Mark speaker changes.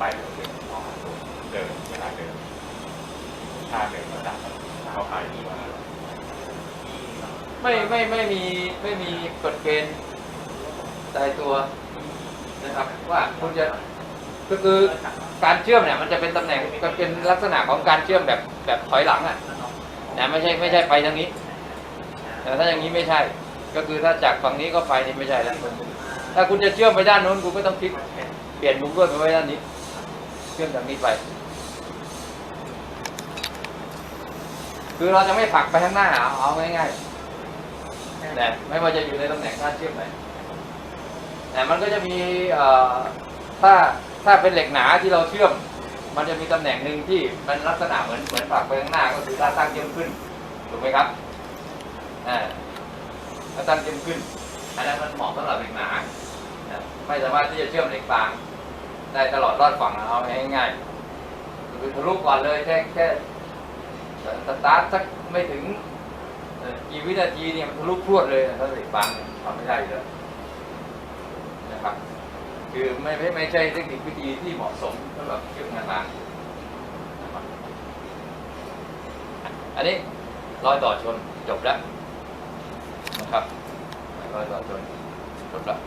Speaker 1: ไปก็คืออ๋อเดินเวลาเดินท่าเดินระดับเขาขายดีว่า
Speaker 2: ไม่ไม่ไม่มีไม่มีกฎเกณฑ์ตายตัวนะครับว่าคุณจะก็คือการเชื่อมเนี่ยมันจะเป็นตำแหน่งก็เป็นลักษณะของการเชื่อมแบบแบบถอยหลังอะนะไม่ใช่ไม่ใช่ไปทางนี้ แต่ถ้าอย่างนี้ไม่ใช่ ก็คือถ้าจากฝั่งนี้ก็ไปนี่ไม่ใช่แล้วถ้าคุณจะเชื่อมไปด้านโน้นคุณก็ต้องพลิกเปลี่ยนมุมด้วยไปไว้ด้านนี้ เชื่อมจากนี้ไป คือเราจะไม่ผลักไปข้างหน้าเอาง่ายๆแต่ไม่ว่าจะอยู่ในตำแหน่งท่าเชื่อมไหนแต่มันก็จะมีถ้าถ้าเป็นเหล็กหนาที่เราเชื่อม มันจะมีตำแหน่งหนึ่งที่มันลักษณะเหมือนเหมือนผลักไปข้างหน้าก็คือถ้าตั้งเชื่อมขึ้นถูกไหมครับอ่าถ้าตั้งเชื่อมขึ้นอันนั้นมันเหมาะสำหรับเหล็กหนาไม่สามารถที่จะเชื่อมเหล็กบาง ได้ตลอดรอดฝั่งเอาง่ายๆคือทะลุก่อนเลยแค่แค่สตาร์ทสักไม่ถึงกี่วินาทีเนี่ยมันทะลุพรวดเลยถ้าเหล็กบางทำไม่ได้อยู่แล้วนะครับ คือไม่ไม่ไม่ใช่เทคนิควิธีที่เหมาะสมสำหรับเครื่องงานบานอันนี้รอยต่อชนจบแล้วนะครับรอยต่อชนจบแล้ว